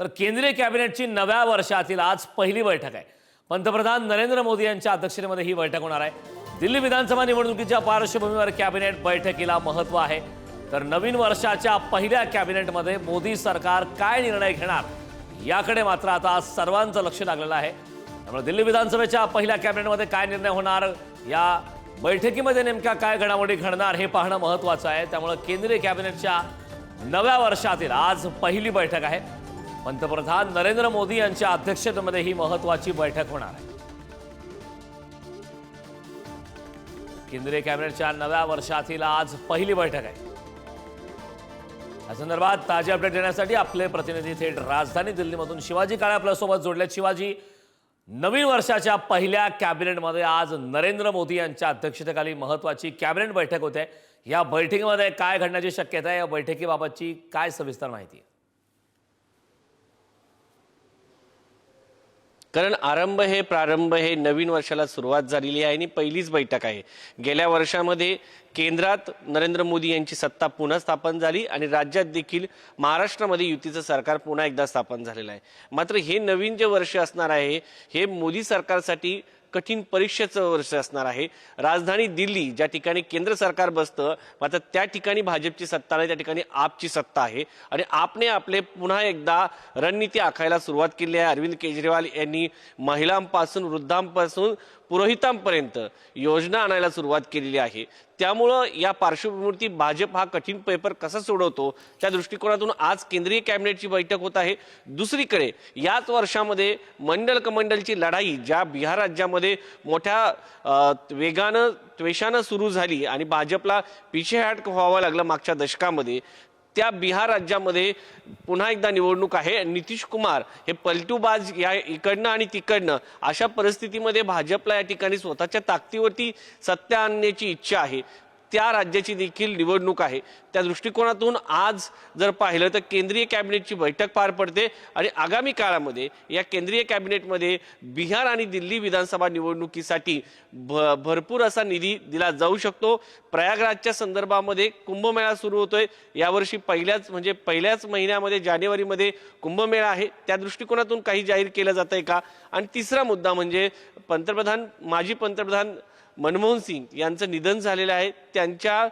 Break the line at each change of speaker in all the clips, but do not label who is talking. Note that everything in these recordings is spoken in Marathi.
तर केंद्रीय कॅबिनेटची नव्या वर्षातील आज पहिली बैठक आहे. पंतप्रधान नरेंद्र मोदी यांच्या अध्यक्षतेमध्ये ही बैठक होणार आहे. दिल्ली विधानसभा निवडणुकीच्या पार्श्वभूमीवर कॅबिनेट बैठकीला महत्त्व आहे. तर नवीन वर्षाच्या पहिल्या कॅबिनेटमध्ये मोदी सरकार काय निर्णय घेणार याकडे मात्र आता सर्वांचं लक्ष लागलेलं आहे. त्यामुळे दिल्ली विधानसभेच्या पहिल्या कॅबिनेटमध्ये काय निर्णय होणार या बैठकीमध्ये नेमक्या काय घडामोडी घडणार हे पाहणं महत्त्वाचं आहे. त्यामुळे केंद्रीय कॅबिनेटच्या नव्या वर्षातील आज पहिली बैठक आहे. पंतप्रधान नरेंद्र मोदी यांच्या अध्यक्षतेमध्ये ही महत्वाची बैठक होणार आहे. केंद्रीय कॅबिनेटच्या नव्या वर्षातील आज पहिली बैठक आहे. या संदर्भात ताजे अपडेट देण्यासाठी आपले प्रतिनिधी थेट राजधानी दिल्लीमधून शिवाजी काळे आपल्यासोबत जोडले शिवाजी नवीन वर्षाच्या पहिल्या कॅबिनेटमध्ये आज नरेंद्र मोदी यांच्या अध्यक्षतेखाली महत्वाची कॅबिनेट बैठक होते. या बैठकीमध्ये काय घडण्याची शक्यता आहे? या बैठकीबाबतची काय सविस्तर माहिती आहे?
कारण आरंभ हे प्रारंभ हे नवीन वर्षाला सुरुवात झालेली आहे आणि पहिलीच बैठक आहे. गेल्या वर्षामध्ये केंद्रात नरेंद्र मोदी यांची सत्ता पुन्हा स्थापन झाली आणि राज्यात देखील महाराष्ट्रामध्ये युतीचं सरकार पुन्हा एकदा स्थापन झालेलं आहे. मात्र हे नवीन जे वर्ष असणार आहे हे मोदी सरकारसाठी कठीण परीक्षेचं वर्ष असणार आहे. राजधानी दिल्ली ज्या ठिकाणी केंद्र सरकार बसतं मात्र त्या ठिकाणी भाजपची सत्ता नाही त्या ठिकाणी आपची सत्ता आहे. आणि आपने आपले पुन्हा एकदा रणनीती आखायला सुरुवात केली आहे. अरविंद केजरीवाल यांनी महिलांपासून वृद्धांपासून पुरोहितांपर्यंत योजना आणायला सुरुवात केलेली आहे. त्यामुळं या पार्श्वभूमीवरती भाजप हा कठीण पेपर कसा सोडवतो त्या दृष्टिकोनातून आज केंद्रीय कॅबिनेटची बैठक होत आहे. दुसरीकडे याच वर्षामध्ये मंडल कमंडलची लढाई ज्या बिहार राज्यामध्ये मोठ्या वेगानं त्वेषानं सुरू झाली आणि भाजपला पिछेहाट व्हावं लागलं मागच्या दशकामध्ये त्या बिहार राज्यामध्ये पुन्हा एकदा निवडणूक आहे. नितीश कुमार हे पलटूबाज या इकडनं आणि तिकडनं अशा परिस्थितीमध्ये भाजपला या ठिकाणी स्वतःच्या ताकदीवरती सत्ता आणण्याची इच्छा आहे. त्या राज्याची देखील निवडणूक आहे. त्या दृष्टिकोनातून आज जर पाहिलं तर केंद्रीय कॅबिनेटची बैठक पार पडते आणि आगामी काळामध्ये या केंद्रीय कॅबिनेटमध्ये बिहार आणि दिल्ली विधानसभा निवडणुकीसाठी भ भरपूर असा निधी दिला जाऊ शकतो. प्रयागराजच्या संदर्भामध्ये कुंभमेळा सुरू होतोय. यावर्षी पहिल्याच म्हणजे पहिल्याच महिन्यामध्ये जानेवारीमध्ये कुंभमेळा आहे. त्या दृष्टिकोनातून काही जाहीर केलं जातंय का? आणि तिसरा मुद्दा म्हणजे पंतप्रधान माजी पंतप्रधान मनमोहन सिंग यांचं निधन झालेलं आहे त्यांच्या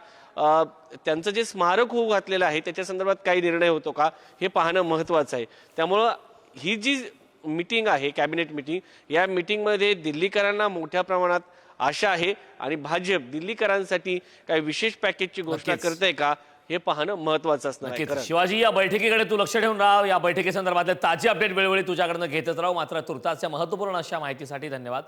त्यांचं जे स्मारक होऊ घातलेलं आहे त्याच्या संदर्भात काही निर्णय होतो का हे पाहणं महत्त्वाचं आहे त्यामुळं ही जी मिटिंग आहे कॅबिनेट मिटिंग या मिटिंगमध्ये दिल्लीकरांना मोठ्या प्रमाणात आशा आहे आणि भाजप दिल्लीकरांसाठी काही विशेष पॅकेजची घोषणा. करते का हे पाहणं महत्त्वाचं असणार.
शिवाजी या बैठकीकडे तू लक्ष ठेवून राहा. या बैठकीसंदर्भातले ताजी अपडेट वेळोवेळी तुझ्याकडनं घेतच राहू. मात्र तुर्तासच्या महत्त्वपूर्ण अशा माहितीसाठी धन्यवाद.